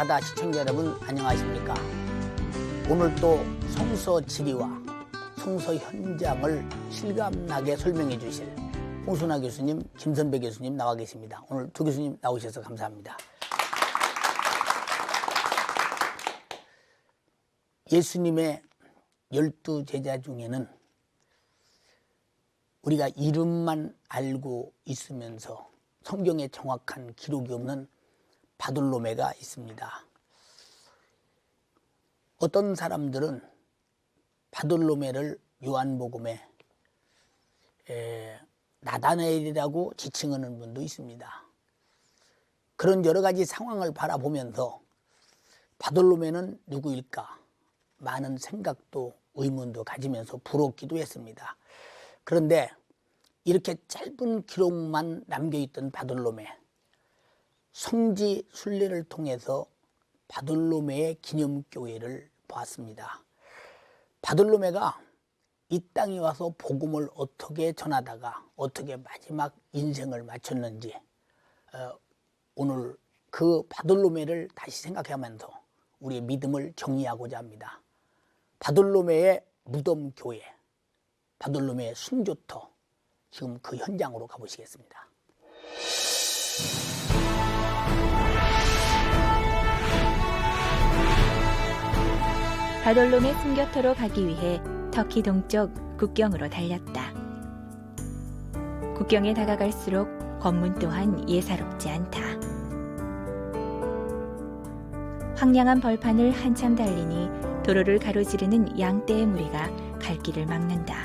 가다 시청자 여러분 안녕하십니까? 오늘 또 성서 지리와 성서 현장을 실감나게 설명해 주실 홍순아 교수님, 김선배 교수님 나와 계십니다. 오늘 두 교수님 나오셔서 감사합니다. 예수님의 열두 제자 중에는 우리가 이름만 알고 있으면서 성경에 정확한 기록이 없는 바돌로메가 있습니다. 어떤 사람들은 바돌로메를 요한복음에 에, 나다나엘이라고 지칭하는 분도 있습니다. 그런 여러 가지 상황을 바라보면서 바돌로메는 누구일까? 많은 생각도 의문도 가지면서 부럽기도 했습니다. 그런데 이렇게 짧은 기록만 남겨있던 바돌로메 성지 순례를 통해서 바돌로메의 기념교회를 보았습니다. 바돌로메가 이 땅에 와서 복음을 어떻게 전하다가 어떻게 마지막 인생을 마쳤는지 어, 오늘 그 바돌로메를 다시 생각하면서 우리의 믿음을 정리하고자 합니다. 바돌로메의 무덤 교회, 바돌로메의 순교터 지금 그 현장으로 가보시겠습니다. 바돌롬의 숨겨터로 가기 위해 터키 동쪽 국경으로 달렸다. 국경에 다가갈수록 건문 또한 예사롭지 않다. 황량한 벌판을 한참 달리니 도로를 가로지르는 양떼의 무리가 갈 길을 막는다.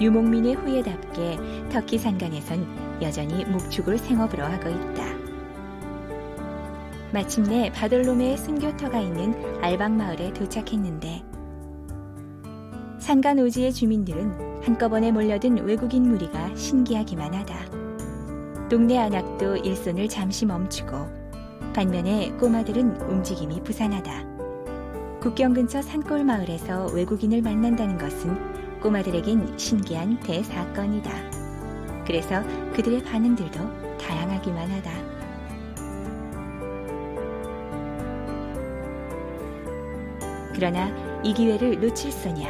유목민의 후예답게 터키 산간에선 여전히 목축을 생업으로 하고 있다. 마침내 바돌로메의 순교터가 있는 알방 마을에 도착했는데 산간 오지의 주민들은 한꺼번에 몰려든 외국인 무리가 신기하기만 하다. 동네 안악도 일손을 잠시 멈추고 반면에 꼬마들은 움직임이 부산하다. 국경 근처 산골 마을에서 외국인을 만난다는 것은 꼬마들에겐 신기한 대사건이다. 그래서 그들의 반응들도 다양하기만 하다. 그러나 이 기회를 놓칠 소냐.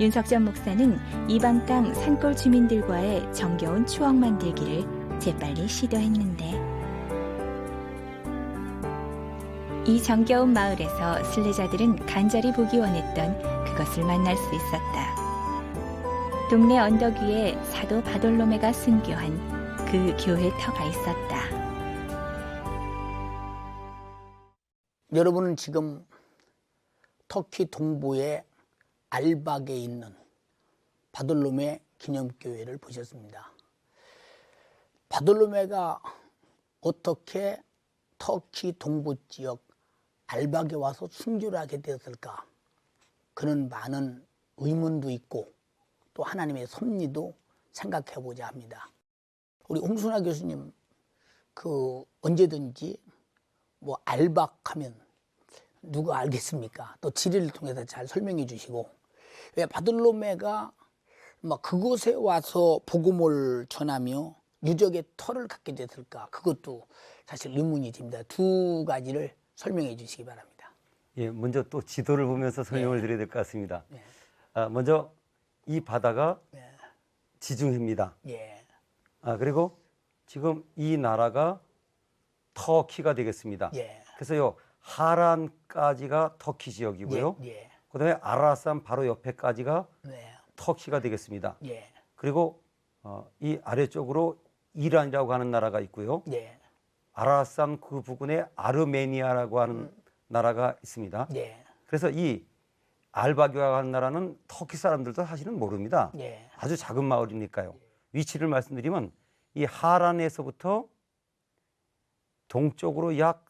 윤석전 목사는 이방 땅 산골 주민들과의 정겨운 추억 만들기를 재빨리 시도했는데 이 정겨운 마을에서 순례자들은 간절히 보기 원했던 그것을 만날 수 있었다. 동네 언덕 위에 사도 바돌로메가 순교한 그 교회 터가 있었다. 여러분은 지금 터키 동부의 알박에 있는 바돌로메 기념교회를 보셨습니다. 바돌로메가 어떻게 터키 동부 지역 알박에 와서 순교를 하게 되었을까? 그는 많은 의문도 있고 또 하나님의 섭리도 생각해 보자 합니다. 우리 홍순아 교수님 그 언제든지 뭐 알박하면 누가 알겠습니까? 또 지리를 통해서 잘 설명해 주시고 왜 바들로메가 막 그곳에 와서 복음을 전하며 유적의 터를 갖게 됐을까? 그것도 사실 의문이 듭니다. 두 가지를 설명해 주시기 바랍니다. 예, 먼저 또 지도를 보면서 설명을 예. 드려야 될 것 같습니다. 예. 아, 먼저 이 바다가 예. 지중해입니다. 예. 아, 그리고 지금 이 나라가 터키가 되겠습니다. 예. 그래서요 하란까지가 터키 지역이고요. 예. 예. 그다음에 아라산 바로 옆에까지가 네. 터키가 되겠습니다. 예. 그리고 어, 이 아래쪽으로 이란이라고 하는 나라가 있고요. 예. 아라산 그 부근에 아르메니아라고 하는 음. 나라가 있습니다. 예. 그래서 이 알바교라고 하는 나라는 터키 사람들도 사실은 모릅니다. 예. 아주 작은 마을이니까요. 위치를 말씀드리면 이 하란에서부터 동쪽으로 약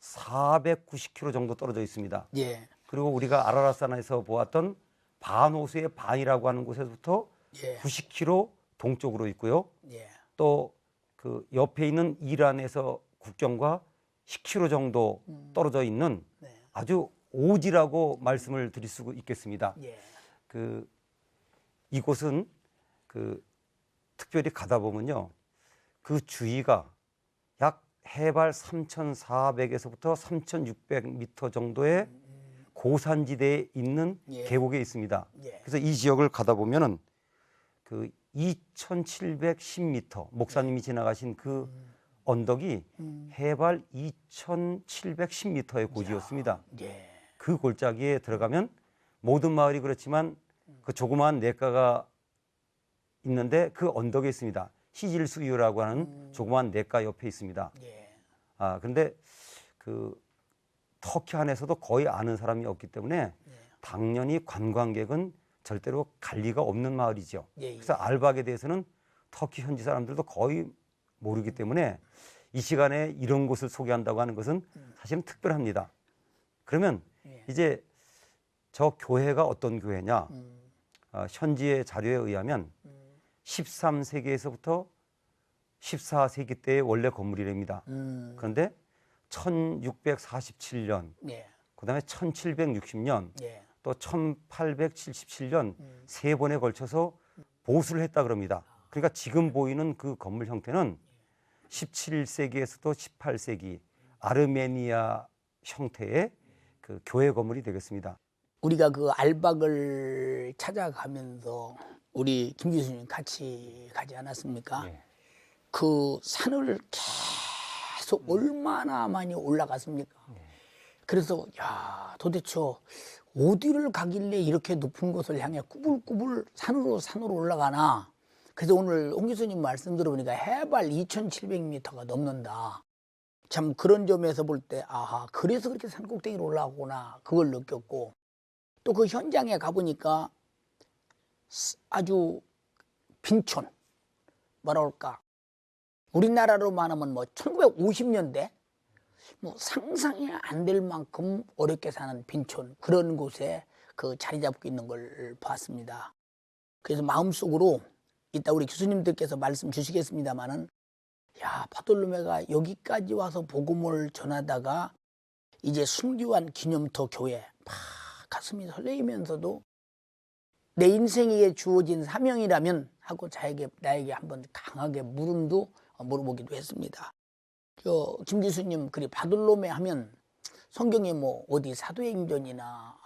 490km 정도 떨어져 있습니다. 예. 그리고 우리가 아라라산에서 보았던 반호수의 반이라고 하는 곳에서부터 예. 90km 동쪽으로 있고요. 예. 또그 옆에 있는 이란에서 국경과 10km 정도 음. 떨어져 있는 네. 아주 오지라고 말씀을 드릴 수 있겠습니다. 예. 그 이곳은 그 특별히 가다 보면요. 그 주위가 약 해발 3,400에서부터 3,600m 정도의 고산지대에 있는 예. 계곡에 있습니다. 예. 그래서 이 지역을 가다 보면은 그 2,710m 목사님이 지나가신 그 언덕이 음. 해발 2,710m의 고지였습니다. 예. 그 골짜기에 들어가면 모든 마을이 그렇지만 그 조그마한 냇가가 있는데 그 언덕에 있습니다. 시질수유라고 하는 조그마한 냇가 옆에 있습니다. 예. 아 그런데 그 터키 안에서도 거의 아는 사람이 없기 때문에 당연히 관광객은 절대로 갈 리가 없는 마을이죠. 예, 예. 그래서 알박에 대해서는 터키 현지 사람들도 거의 모르기 때문에 이 시간에 이런 곳을 소개한다고 하는 것은 사실은 특별합니다. 그러면 예. 이제 저 교회가 어떤 교회냐? 음. 어, 현지의 자료에 의하면 13세기에서부터 14세기 때의 원래 건물이랍니다. 음. 그런데 1647년, 예. 그다음에 1760년, 예. 또 1877년 음. 세 번에 걸쳐서 보수를 했다 그럽니다. 그러니까 지금 보이는 그 건물 형태는 17세기에서도 18세기 아르메니아 형태의 그 교회 건물이 되겠습니다. 우리가 그 알박을 찾아가면서 우리 김 교수님 같이 가지 않았습니까? 예. 그 산을 계속 얼마나 많이 올라갔습니까? 그래서 야 도대체 어디를 가길래 이렇게 높은 곳을 향해 꾸불꾸불 산으로 산으로 올라가나? 그래서 오늘 홍 교수님 말씀 들어보니까 해발 2,700m가 넘는다. 참 그런 점에서 볼 때 아하 그래서 그렇게 산 꼭대기로 올라가구나 그걸 느꼈고 또 그 현장에 가보니까 스- 아주 빈촌. 뭐라 그럴까. 우리나라로 말하면 뭐 1950년대? 뭐 상상이 안 될 만큼 어렵게 사는 빈촌. 그런 곳에 그 자리 잡고 있는 걸 봤습니다. 그래서 마음속으로 이따 우리 교수님들께서 말씀 주시겠습니다마는 야 바돌로메가 여기까지 와서 복음을 전하다가 이제 순교한 기념터 교회 막 가슴이 설레이면서도 내 인생에 주어진 사명이라면 하고 자에게 나에게 한번 강하게 물음도 물어보기도 했습니다. 저 김 교수님 그리 바돌로메 하면 성경에 뭐 어디 사도행전이나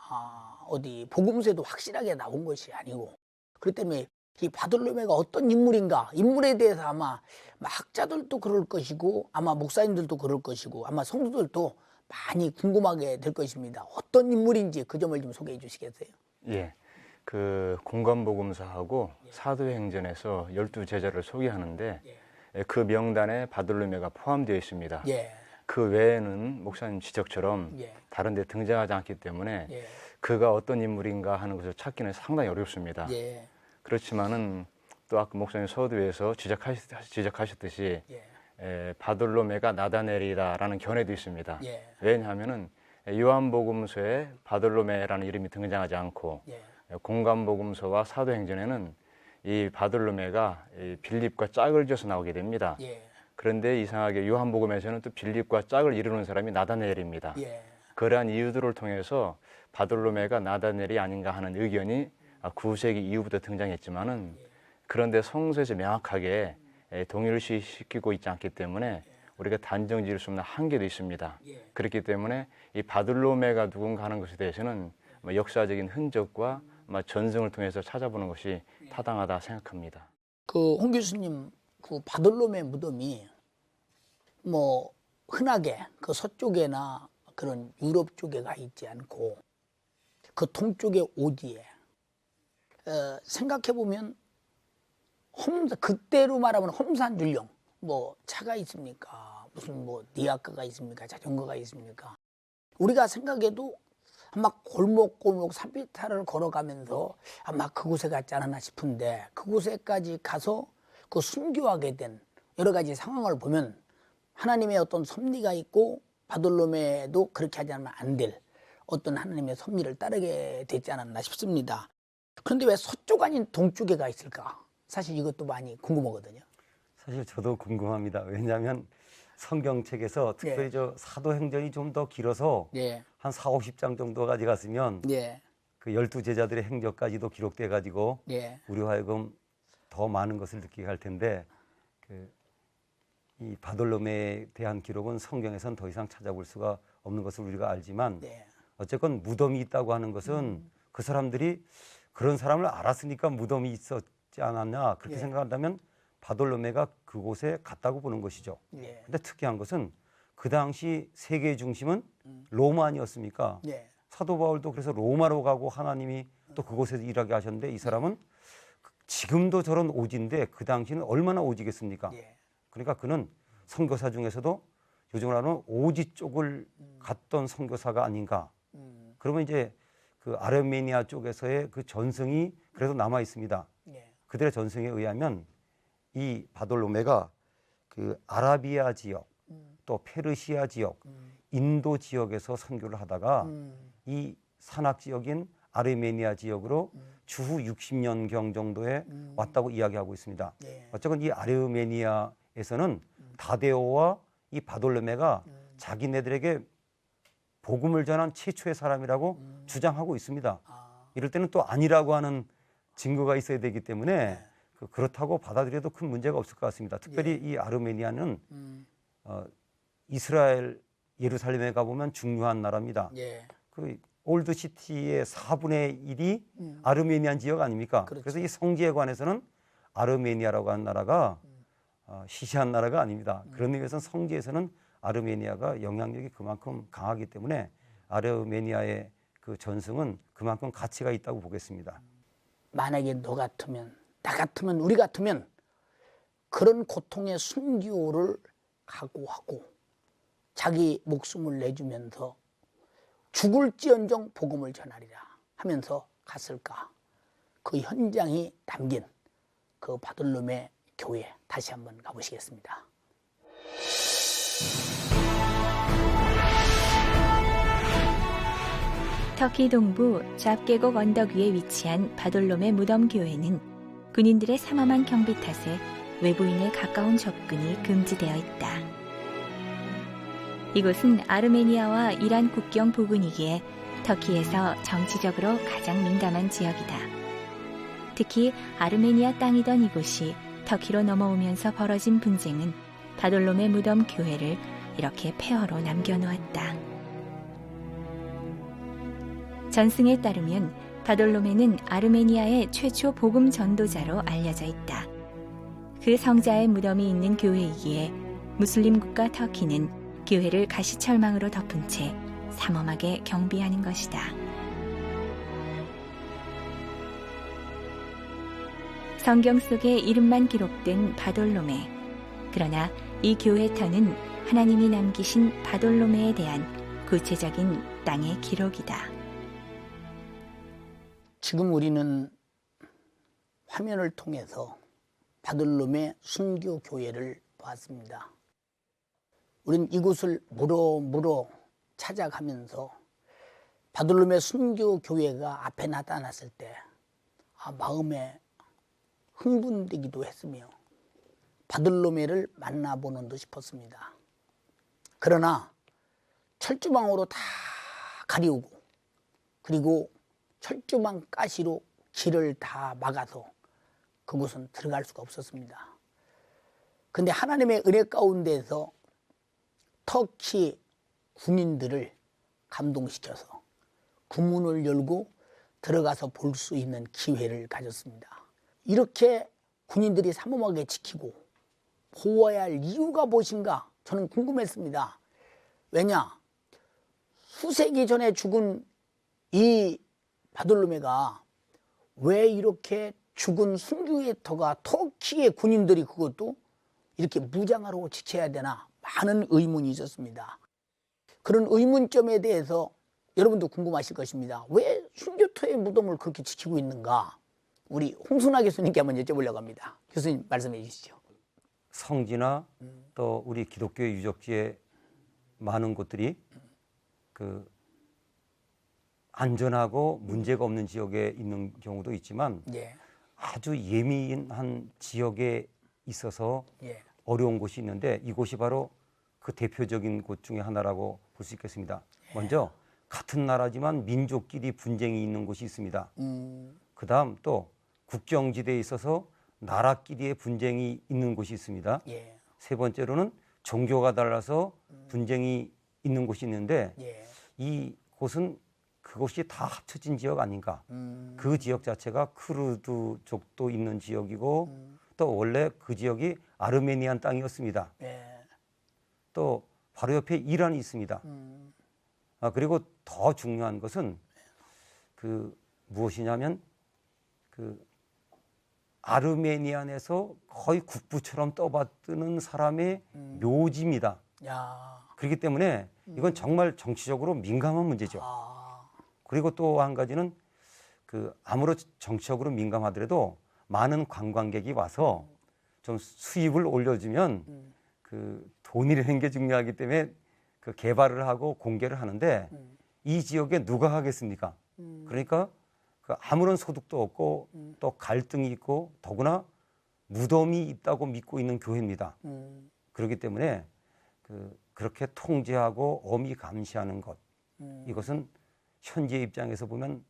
아, 어디 복음서에도 확실하게 나온 것이 아니고 그렇기 때문에 이 바돌로메가 어떤 인물인가 인물에 대해서 아마 학자들도 그럴 것이고 아마 목사님들도 그럴 것이고 아마 성도들도 많이 궁금하게 될 것입니다. 어떤 인물인지 그 점을 좀 소개해 주시겠어요? 예. 그 공관복음서하고 사도행전에서 열두 제자를 소개하는데 예, 그 명단에 바돌로메가 포함되어 있습니다. 예, 그 외에는 목사님 지적처럼 예, 다른 데 등장하지 않기 때문에 예, 그가 어떤 인물인가 하는 것을 찾기는 상당히 어렵습니다. 예, 그렇지만은 또 아까 목사님 서두에서 지적하셨, 지적하셨듯이 예, 에, 바돌로메가 나다넬이다라는 견해도 있습니다. 예, 왜냐하면은 요한복음서에 바돌로메라는 이름이 등장하지 않고 예, 공간복음서와 사도행전에는 이 바돌로메가 이 빌립과 짝을 지어서 나오게 됩니다. 예, 그런데 이상하게 요한복음에서는 또 빌립과 짝을 이루는 사람이 나다넬입니다. 예, 그러한 이유들을 통해서 바돌로메가 나다넬이 아닌가 하는 의견이 9세기 이후부터 등장했지만은 그런데 성서에서 명확하게 에, 동일시시키고 있지 않기 때문에 우리가 단정 지을 수 없는 한계도 있습니다. 예. 그렇기 때문에 이 바돌로메가 누군가 하는 것에 대해서는 뭐 역사적인 흔적과 아마 전승을 통해서 찾아보는 것이 타당하다 생각합니다. 그 홍 교수님 그 바돌로메 무덤이 뭐 흔하게 그 서쪽에나 그런 유럽 쪽에 가 있지 않고 그 동쪽의 오디에 어, 생각해 보면 홈 그때로 말하면 홈산 줄령 뭐 차가 있습니까? 무슨 뭐 니아크가 있습니까? 자전거가 있습니까? 우리가 생각해도 아마 골목골목 산비탈을 걸어가면서 아마 그곳에 갔지 않았나 싶은데 그곳에까지 가서 그 순교하게 된 여러 가지 상황을 보면 하나님의 어떤 섭리가 있고 바돌로메도 그렇게 하지 않으면 안 될 어떤 하나님의 섭리를 따르게 되지 않았나 싶습니다. 그런데 왜 서쪽 아닌 동쪽에 가 있을까? 사실 이것도 많이 궁금하거든요. 사실 저도 궁금합니다. 왜냐하면 성경책에서 특별히 예. 저 사도행전이 좀 더 길어서 예, 한 4, 50장 정도 가져갔으면 예, 그 열두 제자들의 행적까지도 기록돼 가지고 예, 우리 하여금 더 많은 것을 느끼게 할 텐데 그, 이 바돌로메에 대한 기록은 성경에선 더 이상 찾아볼 수가 없는 것을 우리가 알지만 네. 어쨌건 무덤이 있다고 하는 것은 그 사람들이 그런 사람을 알았으니까 무덤이 있었지 않았냐 그렇게 예. 생각한다면 바돌로메가 그곳에 갔다고 보는 것이죠. 예. 근데 특이한 것은 그 당시 세계의 중심은 로마 아니었습니까? 예. 사도 바울도 그래서 로마로 가고 하나님이 또 그곳에서 일하게 하셨는데 이 사람은 지금도 저런 오지인데 그 당시는 얼마나 오지겠습니까? 예. 그러니까 그는 선교사 중에서도 요즘으로 하는 오지 쪽을 갔던 선교사가 아닌가. 음. 그러면 이제 그 아르메니아 쪽에서의 그 전승이 그래도 남아 있습니다. 예. 그들의 전승에 의하면 이 바돌로메가 그 아라비아 지역 또 페르시아 지역 인도 지역에서 선교를 하다가 음. 이 산악 지역인 아르메니아 지역으로 주후 60년 경 정도에 왔다고 이야기하고 있습니다. 예. 어쨌건 이 아르메니아에서는 다데오와 이 바돌로메가 자기네들에게 복음을 전한 최초의 사람이라고 주장하고 있습니다. 아. 이럴 때는 또 아니라고 하는 증거가 있어야 되기 때문에 네. 그- 그렇다고 받아들여도 큰 문제가 없을 것 같습니다. 특별히 이 아르메니아는 음. 어, 이스라엘 예루살렘에 가보면 중요한 나라입니다. 예. 그 올드 시티의 4분의 1이 음. 아르메니안 지역 아닙니까? 그렇죠. 그래서 이 성지에 관해서는 아르메니아라고 하는 나라가 음. 어, 시시한 나라가 아닙니다. 그런 의미에서는 성지에서는 아르메니아가 영향력이 그만큼 강하기 때문에 아르메니아의 그 전승은 그만큼 가치가 있다고 보겠습니다. 만약에 너 같으면 나 같으면 우리 같으면 그런 고통의 순교를 각오하고 자기 목숨을 내주면서 죽을지언정 복음을 전하리라 하면서 갔을까 그 현장이 담긴 그 바들룸의 교회 다시 한번 가보시겠습니다. 터키 동부 잡계곡 언덕 위에 위치한 바돌롬의 무덤 교회는 군인들의 삼엄한 경비 탓에 외부인의 가까운 접근이 금지되어 있다. 이곳은 아르메니아와 이란 국경 부근이기에 터키에서 정치적으로 가장 민감한 지역이다. 특히 아르메니아 땅이던 이곳이 터키로 넘어오면서 벌어진 분쟁은 바돌롬의 무덤 교회를 이렇게 폐허로 남겨놓았다. 전승에 따르면 바돌로메는 아르메니아의 최초 복음 전도자로 알려져 있다. 그 성자의 무덤이 있는 교회이기에 무슬림 국가 터키는 교회를 가시철망으로 덮은 채 삼엄하게 경비하는 것이다. 성경 속에 이름만 기록된 바돌로메. 그러나 이 교회터는 하나님이 남기신 바돌로메에 대한 구체적인 땅의 기록이다. 지금 우리는 화면을 통해서 바들룸의 순교 교회를 보았습니다. 우린 이곳을 물어물어 찾아가면서 바들룸의 순교 교회가 앞에 나타났을 때 아, 마음에 흥분되기도 했으며 바들로메를 만나보는 듯 싶었습니다. 그러나 철조망으로 다 가리우고 그리고 철조망 가시로 길을 다 막아서 그곳은 들어갈 수가 없었습니다. 근데 하나님의 은혜 가운데서 터키 군인들을 감동시켜서 구문을 열고 들어가서 볼 수 있는 기회를 가졌습니다. 이렇게 군인들이 삼엄하게 지키고 보호해야 할 이유가 무엇인가 저는 궁금했습니다. 왜냐? 수세기 전에 죽은 이 바돌로메가 왜 이렇게 죽은 순교의 터가 터키의 군인들이 그것도 이렇게 무장하러 지켜야 되나 많은 의문이 있었습니다. 그런 의문점에 대해서 여러분도 궁금하실 것입니다. 왜 순교터의 무덤을 그렇게 지키고 있는가? 우리 홍순아 교수님께 한번 여쭤보려고 합니다. 교수님 말씀해 주시죠. 성지나 또 우리 기독교 유적지의 많은 곳들이 그 안전하고 문제가 없는 지역에 있는 경우도 있지만 예, 아주 예민한 지역에 있어서 예, 어려운 곳이 있는데 이곳이 바로 그 대표적인 곳 중에 하나라고 볼 수 있겠습니다. 먼저 같은 나라지만 민족끼리 분쟁이 있는 곳이 있습니다. 음, 그 다음 또 국경지대에 있어서 나라끼리의 분쟁이 있는 곳이 있습니다. 예, 세 번째로는 종교가 달라서 분쟁이 있는 곳이 있는데 예. 이 곳은 그곳이 다 합쳐진 지역 아닌가. 음, 그 지역 자체가 크루드족도 있는 지역이고 음. 또 원래 그 지역이 아르메니안 땅이었습니다. 예. 또 바로 옆에 이란이 있습니다. 음, 아, 그리고 더 중요한 것은 그 무엇이냐면 그 아르메니안에서 거의 국부처럼 떠받드는 사람의 음. 묘지입니다. 야, 그렇기 때문에 이건 정말 정치적으로 민감한 문제죠. 아, 그리고 또 한 가지는 그 아무런 정치적으로 민감하더라도 많은 관광객이 와서 좀 수입을 올려주면 음, 그 돈이라는 게 중요하기 때문에 그 개발을 하고 공개를 하는데 음, 이 지역에 누가 하겠습니까? 음, 그러니까 그 아무런 소득도 없고 음. 또 갈등이 있고 더구나 무덤이 있다고 믿고 있는 교회입니다. 음, 그렇기 때문에 그 그렇게 통제하고 엄히 감시하는 것 음. 이것은 현재 입장에서 보면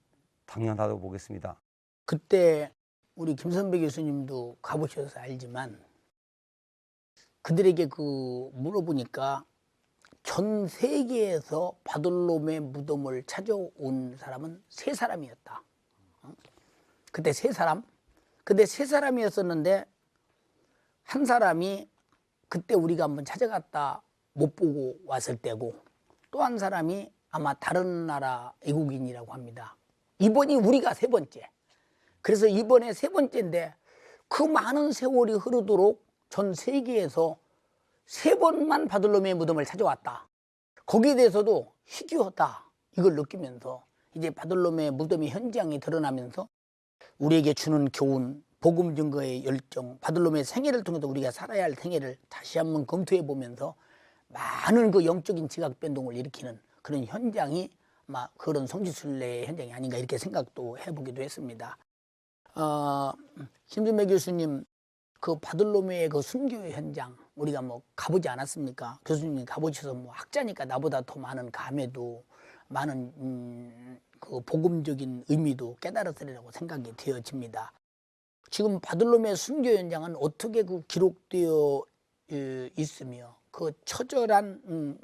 당연하다고 보겠습니다. 그때 우리 김선배 교수님도 가보셔서 알지만 그들에게 그 물어보니까 전 세계에서 바돌롬의 무덤을 찾아온 사람은 세 사람이었다. 어? 그때 세 사람? 근데 세 사람이었었는데 한 사람이 그때 우리가 한번 찾아갔다 못 보고 왔을 때고 또 한 사람이 아마 다른 나라 애국인이라고 합니다. 이번이 우리가 세 번째. 그래서 이번에 세 번째인데 그 많은 세월이 흐르도록 전 세계에서 세 번만 바들로메의 무덤을 찾아왔다. 거기에 대해서도 희귀하다. 이걸 느끼면서 이제 바들로메의 무덤의 현장이 드러나면서 우리에게 주는 교훈, 복음 증거의 열정, 바들로메의 생애를 통해서 우리가 살아야 할 생애를 다시 한번 검토해 보면서 많은 그 영적인 지각 변동을 일으키는 그런 현장이 아마 그런 성지순례의 현장이 아닌가 이렇게 생각도 해보기도 했습니다. 어, 김준배 교수님 그 바들로메의 그 순교 현장 우리가 뭐 가보지 않았습니까? 교수님이 가보셔서 뭐 학자니까 나보다 더 많은 감에도 많은 음, 그 복음적인 의미도 깨달았으리라고 생각이 되어집니다. 지금 바들로메 순교 현장은 어떻게 그 기록되어 예, 있으며 그 처절한 음,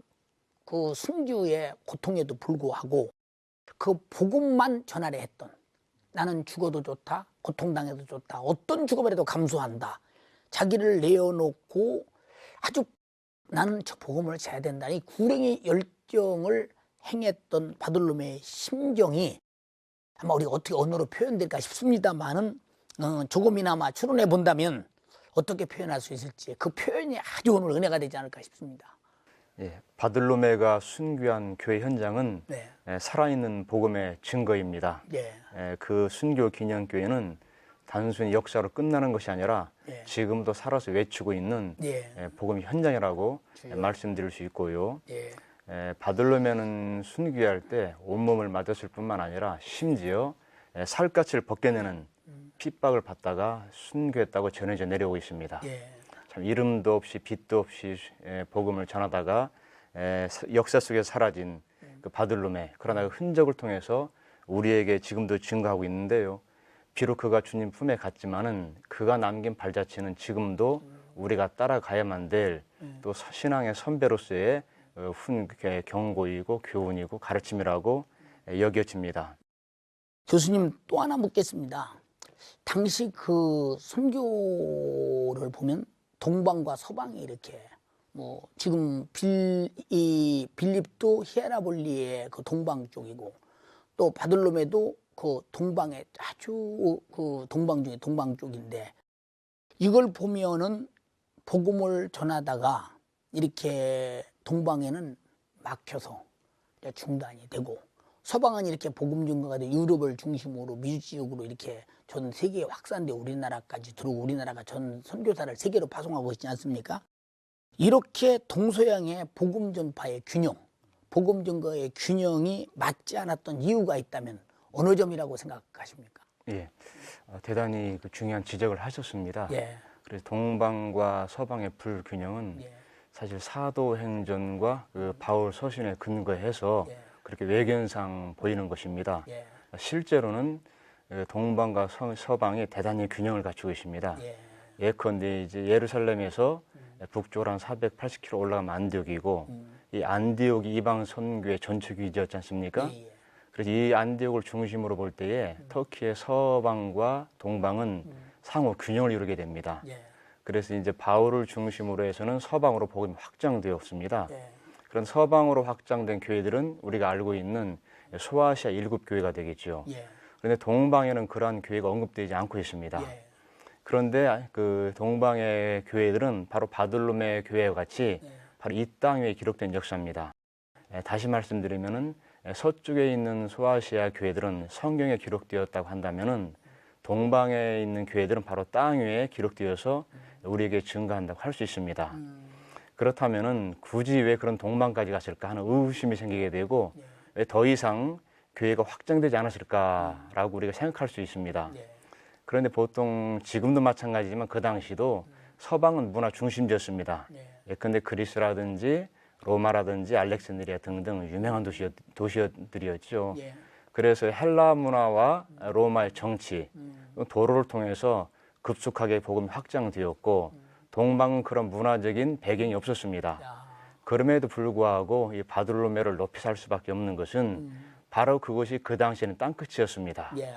그 순교의 고통에도 불구하고 그 복음만 전하려 했던 나는 죽어도 좋다 고통당해도 좋다 어떤 죽음이라도 감수한다 자기를 내어놓고 아주 나는 저 복음을 져야 된다 이 구령의 열정을 행했던 바들로메의 심정이 아마 우리가 어떻게 언어로 표현될까 싶습니다만은 어, 조금이나마 추론해 본다면 어떻게 표현할 수 있을지 그 표현이 아주 오늘 은혜가 되지 않을까 싶습니다. 예, 바들로메가 순교한 교회 현장은 네, 예, 살아있는 복음의 증거입니다. 예, 예, 그 순교 기념교회는 단순히 역사로 끝나는 것이 아니라 예. 지금도 살아서 외치고 있는 예, 예, 복음 현장이라고. 예, 말씀드릴 수 있고요. 예, 예, 바들로메는 순교할 때 온몸을 맞았을 뿐만 아니라 심지어 예, 살갗을 벗겨내는 핍박을 받다가 순교했다고 전해져 내려오고 있습니다. 예, 참 이름도 없이 빛도 없이 예, 복음을 전하다가 예, 사- 역사 속에 사라진 그 바들로메 그러나 그 흔적을 통해서 우리에게 지금도 증거하고 있는데요. 비록 그가 주님 품에 갔지만은 그가 남긴 발자취는 지금도 우리가 따라가야만 될 또 신앙의 선배로서의 어, 훈 게- 경고이고 교훈이고 가르침이라고 예, 여겨집니다. 교수님 또 하나 묻겠습니다. 당시 그 선교를 보면 동방과 서방이 이렇게 뭐 지금 빌, 이 빌립도 히에라볼리의 그 동방 쪽이고 또 바들로메도 그 동방의 아주 그 동방 중에 동방 쪽인데 이걸 보면은 복음을 전하다가 이렇게 동방에는 막혀서 중단이 되고 서방은 이렇게 복음 증거가 돼 유럽을 중심으로 미주 지역으로 이렇게 전 세계에 확산돼 우리나라까지 들어오고 우리나라가 전 선교사를 세계로 파송하고 있지 않습니까? 이렇게 동서양의 복음 전파의 균형, 복음 증거의 균형이 맞지 않았던 이유가 있다면 어느 점이라고 생각하십니까? 예, 어, 대단히 그 중요한 지적을 하셨습니다. 예, 그래서 동방과 서방의 불균형은 예, 사실 사도행전과 그 바울 서신에 근거해서 예, 그렇게 외견상 보이는 것입니다. 예, 실제로는 그 동방과 서, 서방이 대단히 균형을 갖추고 있습니다. 예, 예컨대 이제 예루살렘에서 북쪽으로 한 480km 올라가면 안디옥이고 이 안디옥이 이방 선교의 전초 기지였지 않습니까? 예, 예. 그래서 이 안디옥을 중심으로 볼 때에 터키의 서방과 동방은 상호 균형을 이루게 됩니다. 예. 그래서 이제 바울을 중심으로 해서는 서방으로 복음이 확장되었습니다. 예. 그런 서방으로 확장된 교회들은 우리가 알고 있는 소아시아 일곱 교회가 되겠죠. 예. 그런데 동방에는 그러한 교회가 언급되지 않고 있습니다. 예. 그런데 그 동방의 교회들은 바로 바들로메 교회와 같이 예. 바로 이 땅 위에 기록된 역사입니다. 예, 다시 말씀드리면은 예, 서쪽에 있는 소아시아 교회들은 성경에 기록되었다고 한다면은 동방에 있는 교회들은 바로 땅 위에 기록되어서 우리에게 증거한다고 할 수 있습니다. 그렇다면은 굳이 왜 그런 동방까지 갔을까 하는 의구심이 생기게 되고 왜 더 이상 교회가 확장되지 않았을까라고 우리가 생각할 수 있습니다. 예. 그런데 보통 지금도 마찬가지지만 그 당시도 서방은 문화 중심지였습니다. 예. 예컨대 그리스라든지 로마라든지 알렉산드리아 등등 유명한 도시 도시들이었죠. 예. 그래서 헬라 문화와 로마의 정치, 음. 도로를 통해서 급속하게 복음이 확장되었고 동방은 그런 문화적인 배경이 없었습니다. 야. 그럼에도 불구하고 이 바들로메를 높이 살 수밖에 없는 것은 음. 바로 그것이 그 당시에는 땅끝이었습니다. 예.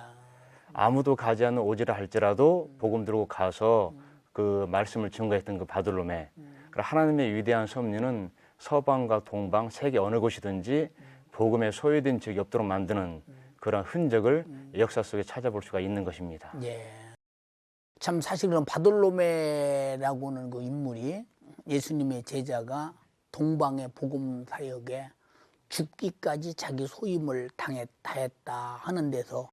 아무도 가지 않는 오지라 할지라도 복음 들고 가서 그 말씀을 증거했던 그 바들로메. 그러니까 하나님의 위대한 섭리는 서방과 동방 세계 어느 곳이든지 복음에 소외된 적이 없도록 만드는 그런 흔적을 역사 속에 찾아볼 수가 있는 것입니다. 예. 참 사실은 바돌로메라고는 그 인물이 예수님의 제자가 동방의 복음 사역에 죽기까지 자기 소임을 당했다 하는 데서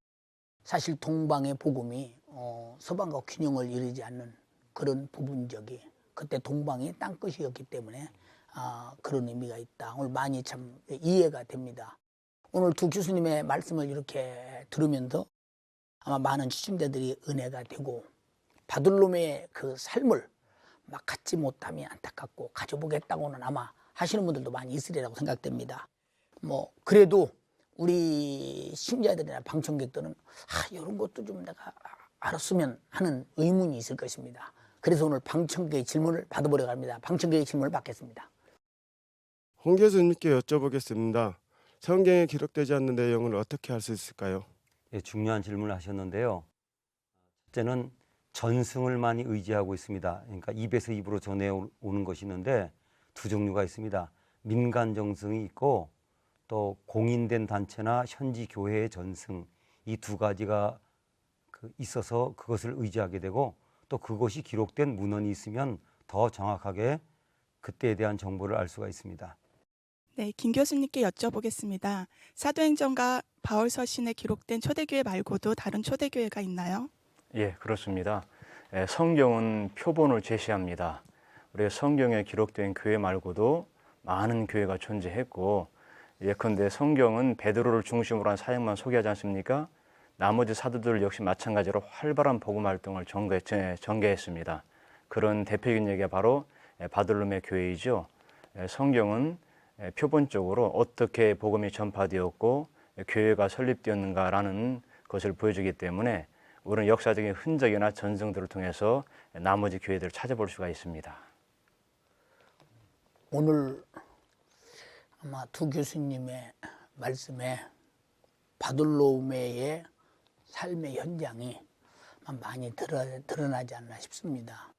사실 동방의 복음이 어, 서방과 균형을 이루지 않는 그런 부분적이 그때 동방이 땅끝이었기 때문에 아, 그런 의미가 있다. 오늘 많이 참 이해가 됩니다. 오늘 두 교수님의 말씀을 이렇게 들으면서 아마 많은 시청자들이 은혜가 되고 바들롬의 그 삶을 막 갖지 못함이 안타깝고 가져보겠다고는 아마 하시는 분들도 많이 있으리라고 생각됩니다. 뭐 그래도 우리 신자들이나 방청객들은 아 이런 것도 좀 내가 알았으면 하는 의문이 있을 것입니다. 그래서 오늘 방청객의 질문을 받아보려고 합니다. 방청객의 질문을 받겠습니다. 홍 교수님께 여쭤보겠습니다. 성경에 기록되지 않는 내용을 어떻게 알 수 있을까요? 예, 중요한 질문을 하셨는데요. 첫째는 전승을 많이 의지하고 있습니다. 그러니까 입에서 입으로 전해오는 것이 있는데 두 종류가 있습니다. 민간 정승이 있고 또 공인된 단체나 현지 교회의 전승 이 두 가지가 그 있어서 그것을 의지하게 되고 또 그것이 기록된 문헌이 있으면 더 정확하게 그때에 대한 정보를 알 수가 있습니다. 네, 김 교수님께 여쭤보겠습니다. 사도행전과 바울 서신에 기록된 초대교회 말고도 다른 초대교회가 있나요? 예, 그렇습니다. 예, 성경은 표본을 제시합니다. 우리가 성경에 기록된 교회 말고도 많은 교회가 존재했고 예컨대 성경은 베드로를 중심으로 한 사역만 소개하지 않습니까? 나머지 사도들 역시 마찬가지로 활발한 복음 활동을 전개, 전개했습니다. 그런 대표적인 얘기가 바로 예, 바들롬의 교회이죠. 예, 성경은 예, 표본적으로 어떻게 복음이 전파되었고 예, 교회가 설립되었는가라는 것을 보여주기 때문에 우리는 역사적인 흔적이나 전승들을 통해서 나머지 교회들을 찾아볼 수가 있습니다. 오늘 아마 두 교수님의 말씀에 바돌로메의 삶의 현장이 많이 드러, 드러 나지 않나 싶습니다.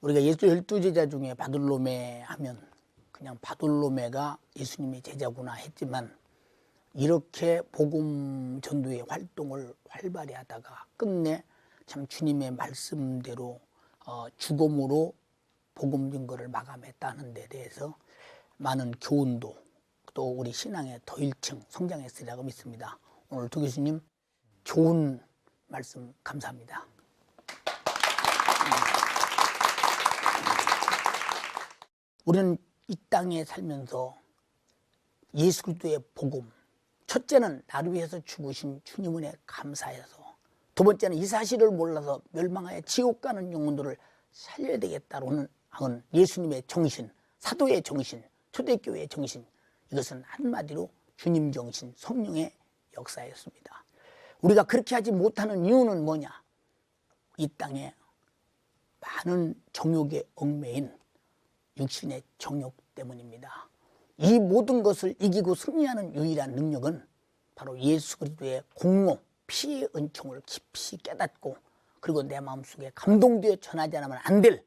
우리가 예수 열두 제자 중에 바돌로메 하면 그냥 바돌로메가 예수님의 제자구나 했지만 이렇게 복음 전도의 활동을 활발히 하다가 끝내 참 주님의 말씀대로 어, 죽음으로 복음 증거를 마감했다는 데 대해서 많은 교훈도 또 우리 신앙의 더 일층 성장했으리라고 믿습니다. 오늘 두 교수님 좋은 말씀 감사합니다. 우리는 이 땅에 살면서 예수 그리스도의 복음 첫째는 나를 위해서 죽으신 주님 은혜 감사해서 두 번째는 이 사실을 몰라서 멸망하여 지옥 가는 영혼들을 살려야 되겠다로는 하는 예수님의 정신, 사도의 정신, 초대교회의 정신 이것은 한마디로 주님 정신, 성령의 역사였습니다. 우리가 그렇게 하지 못하는 이유는 뭐냐? 이 땅에 많은 정욕에 얽매인 육신의 정욕 때문입니다. 이 모든 것을 이기고 승리하는 유일한 능력은 바로 예수 그리스도의 공로, 피의 은총을 깊이 깨닫고 그리고 내 마음속에 감동되어 전하지 않으면 안 될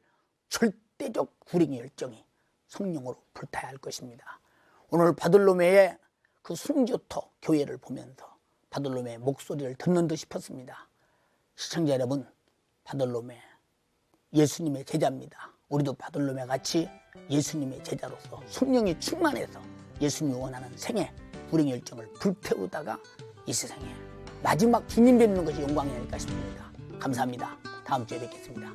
절대적 불행의 열정이 성령으로 불타야 할 것입니다. 오늘 바들로메의 그 순교터 교회를 보면서 바들로메의 목소리를 듣는 듯 싶었습니다. 시청자 여러분, 바들로메 예수님의 제자입니다. 우리도 바들로메 같이 예수님의 제자로서 성령이 충만해서 예수님이 원하는 생애 불행 열정을 불태우다가 이 세상에 마지막 주님 뵙는 것이 영광이 아닐까 싶습니다. 감사합니다. 다음 주에 뵙겠습니다.